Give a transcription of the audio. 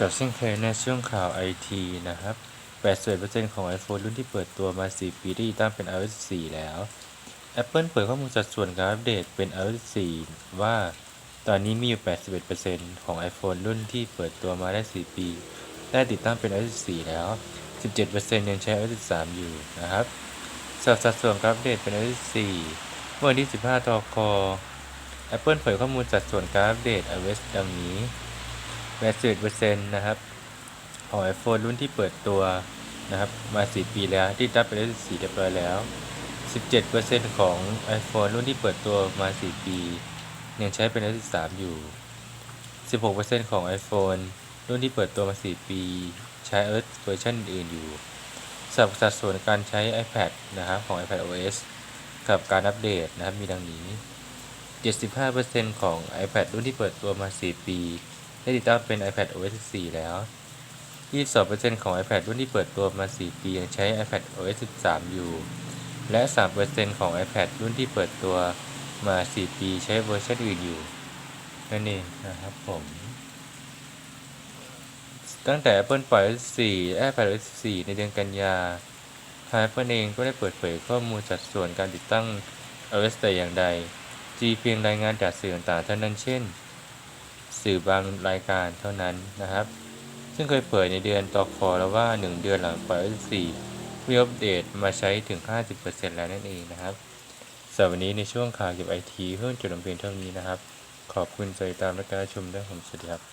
กับเช่นเคยในช่วงข่าวไอทีนะครับ 81%ของ iPhone รุ่นที่เปิดตัวมา 4 ปีได้ติดตั้งเป็น iOS 4 แล้ว Apple เปิดข้อมูลสัดส่วนการอัปเดตเป็น iOS 4 ว่า ตอนนี้มีอยู่ 81%ของ iPhone รุ่นที่เปิดตัวมาได้ 4 ปี ได้ติดตั้งเป็น iOS 4 แล้ว 17%ยังใช้ iOS 3 อยู่นะครับสำหรับสัดส่วนการอัปเดตเป็น iOS 4 เมื่อวันที่ 15 ตค Apple เผยข้อมูลสัดส่วนการอัปเดต iOS ดังนี้ 81%นะครับของ iPhone รุ่นที่เปิดตัวนะครับมา 4 ปีแล้วที่ตั้งเป็น iOS 4เรียบร้อยแล้ว 17%ของ iPhone รุ่นที่เปิดตัวมา 4 ปี ยังใช้เป็น iOS 3อยู่ 16%ของ iPhone รุ่นที่เปิดตัวมา 4 ปี ใช้ iOS เวอร์ชันอื่นอยู่สำหรับสัดส่วนการใช้ iPad นะครับของ iPad OS กับการอัปเดตนะครับมีดังนี้ 75%ของ iPad รุ่นที่เปิดตัวมา 4 ปี ได้ติดตั้งเป็น iPad OS 4แล้ว 22%ของ iPad รุ่นที่เปิดตัวมา 4 ปียังใช้ iPad OS 13 อยู่ และ 3%ของ iPad รุ่นที่เปิดตัวมา 4 ปีใช้เวอร์ชันอื่นอยู่ นั่นเองนะครับผม ตั้งแต่ Apple ปล่อย OS 4 iPad OS 4ในเดือนกันยาทาง Apple เองก็ได้เปิดเผยข้อมูลสัดส่วนการติดตั้ง iOS แต่อย่างใด จีเพียงรายงานจากสื่อต่างๆเท่านั้นเช่น สื่อบางรายการเท่านั้นนะครับ ซึ่งเคยเผยในเดือนตอคอแล้วว่า 1 เดือนหลังปล่อย OS 4มีอัปเดตมาใช้ถึง 50%แล้วนั่นเองนะครับสำหรับวันนี้ในช่วงข่าวเกี่ยวกับไอทีเพิ่มจุดลำเพียงเท่านี้นะครับ ขอบคุณใจตามและการชมด้วยผมสวัสดีครับ